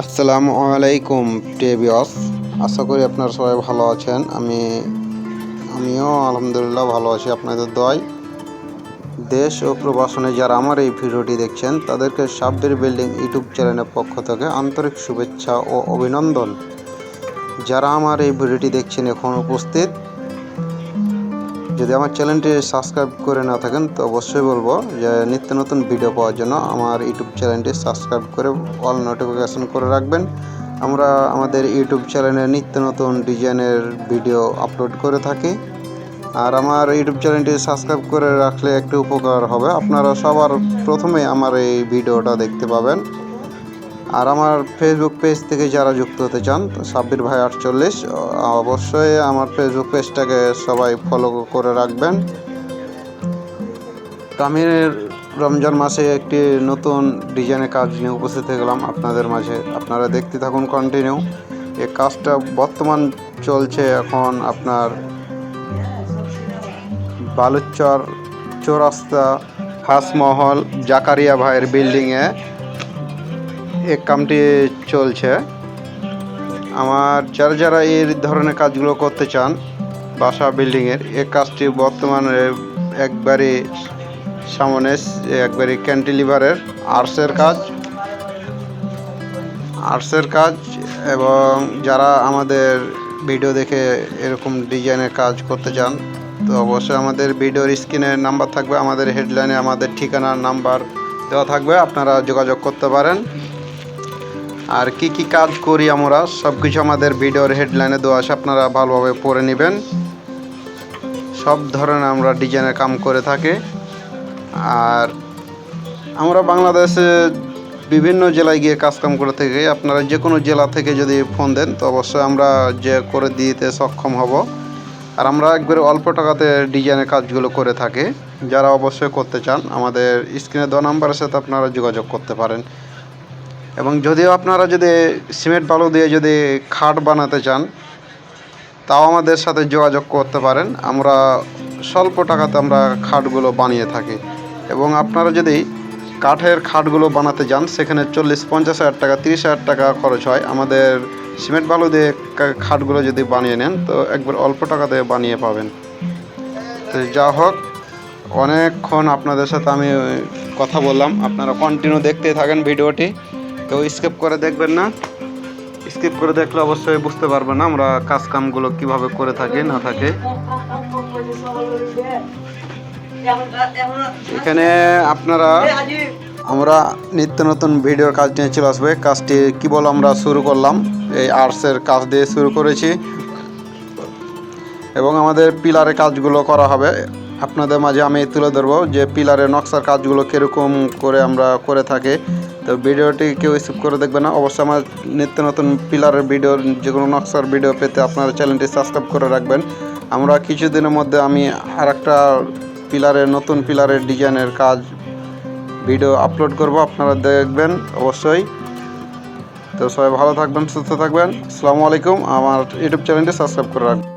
আসসালামু আলাইকুম টেবিয়স আশা করি আপনারা সবাই ভালো আছেন। আমি, আমিও আলহামদুলিল্লাহ ভালো আছি, আপনাদের দয় দেশ ও প্রবাসনে যারা আমার এই ভিডিওটি দেখছেন, তাদেরকে সাব্বির বিল্ডিং ইউটিউব চ্যানেলের পক্ষ থেকে আন্তরিক শুভেচ্ছা ও অভিনন্দন। যারা আমার এই ভিডিওটি দেখছেন, এখন উপস্থিত। যদি আমার চ্যানেলটি সাবস্ক্রাইব করে না থাকেন, তো অবশ্যই বলব যে নিত্য নতুন ভিডিও পাওয়ার জন্য আমার ইউটিউব চ্যানেলটি সাবস্ক্রাইব করে অল নোটিফিকেশন করে রাখবেন। আমরা আমাদের ইউটিউব চ্যানেলে নিত্য নতুন ডিজাইনের ভিডিও আপলোড করে থাকি। আর আমার ইউটিউব চ্যানেলটি সাবস্ক্রাইব করে রাখলে একটু উপকার হবে। আপনারা সবার প্রথমে আমার এই ভিডিওটা দেখতে পাবেন। আর আমার ফেসবুক পেজ থেকে যারা যুক্ত হতে চান, সাব্বির ভাই আটচল্লিশ অবশ্যই আমার ফেসবুক পেজটাকে সবাই ফলো করে রাখবেন। তো রমজান মাসে একটি নতুন ডিজাইনের কাজ নিয়ে উপস্থিত গেলাম আপনাদের মাঝে। আপনারা দেখতে থাকুন কন্টিনিউ এ কাজটা বর্তমান চলছে এখন আপনার বালুচর চৌরাস্তা, হাসমহল, জাকারিয়া ভাইয়ের বিল্ডিংয়ে এই কামটি চলছে। আমার যারা যারা এই ধরনের কাজগুলো করতে চান, বাসা বিল্ডিংয়ের এই কাজটি বর্তমানে একবারে সামনে একবারে ক্যান্টিলিভারের আর্টসের কাজ। আর্টসের কাজ এবং যারা আমাদের ভিডিও দেখে এরকম ডিজাইনের কাজ করতে চান, তো অবশ্যই আমাদের ভিডিওর স্ক্রিনের নাম্বার থাকবে, আমাদের হেডলাইনে আমাদের ঠিকানার নাম্বার দেওয়া থাকবে, আপনারা যোগাযোগ করতে পারেন। আর কি কি কাজ করি আমরা সব কিছু আমাদের ভিডিওর হেডলাইনে দেওয়া আছে, আপনারা ভালোভাবে পড়ে নেবেন। সব ধরনের আমরা ডিজাইনের কাম করে থাকি। আর আমরা বাংলাদেশে বিভিন্ন জেলায় গিয়ে কাজকাম করে থাকি। আপনারা যে কোনো জেলা থেকে যদি ফোন দেন, তো অবশ্যই আমরা যে করে দিতে সক্ষম হব। আর আমরা একবারে অল্প টাকাতে ডিজাইনের কাজগুলো করে থাকি। যারা অবশ্যই করতে চান, আমাদের স্ক্রিনে দ নাম্বারের সাথে আপনারা যোগাযোগ করতে পারেন। এবং যদিও আপনারা যদি সিমেন্ট বালু দিয়ে যদি খাট বানাতে চান, তাও আমাদের সাথে যোগাযোগ করতে পারেন। আমরা স্বল্প টাকাতে আমরা খাটগুলো বানিয়ে থাকি। এবং আপনারা যদি কাঠের খাটগুলো বানাতে যান, সেখানে চল্লিশ, পঞ্চাশ হাজার টাকা, তিরিশ হাজার টাকা খরচ হয়। আমাদের সিমেন্ট বালু দিয়ে খাটগুলো যদি বানিয়ে নেন, তো একবার অল্প টাকাতে বানিয়ে পাবেন। তো যা হোক, অনেকক্ষণ আপনাদের সাথে আমি কথা বললাম। আপনারা কন্টিনিউ দেখতেই থাকেন ভিডিওটি। কেউ স্কিপ করে দেখবেন না। স্কিপ করে দেখলে অবশ্যই বুঝতে পারবেন না আমরা কাজ কামগুলো কীভাবে করে থাকি, না থাকে। এখানে আপনারা, আমরা নিত্য নতুন ভিডিওর কাজ নিয়ে চলে আসবে। কাজটি কেবল আমরা শুরু করলাম। এই আর্টসের কাজ দিয়ে শুরু করেছি। এবং আমাদের পিলারের কাজগুলো করা হবে। আপনাদের মাঝে আমি তুলে ধরবো যে পিলারের নকশার কাজগুলো কীরকম করে আমরা করে থাকি। তো ভিডিওটি কেউ স্কিপ করে দেখবে না। অবশ্যই আমার নিত্য নতুন পিলারের ভিডিও যে কোনো নকশার ভিডিও পেতে আপনারা চ্যানেলটি সাবস্ক্রাইব করে রাখবেন। আমরা কিছুদিনের মধ্যে আমি আর একটা পিলারের নতুন পিলারের ডিজাইনের কাজ ভিডিও আপলোড করব। আপনারা দেখবেন অবশ্যই। তো সবাই ভালো থাকবেন, সুস্থ থাকবেন। আসসালামু আলাইকুম। আমার ইউটিউব চ্যানেলটি সাবস্ক্রাইব করে রাখবেন।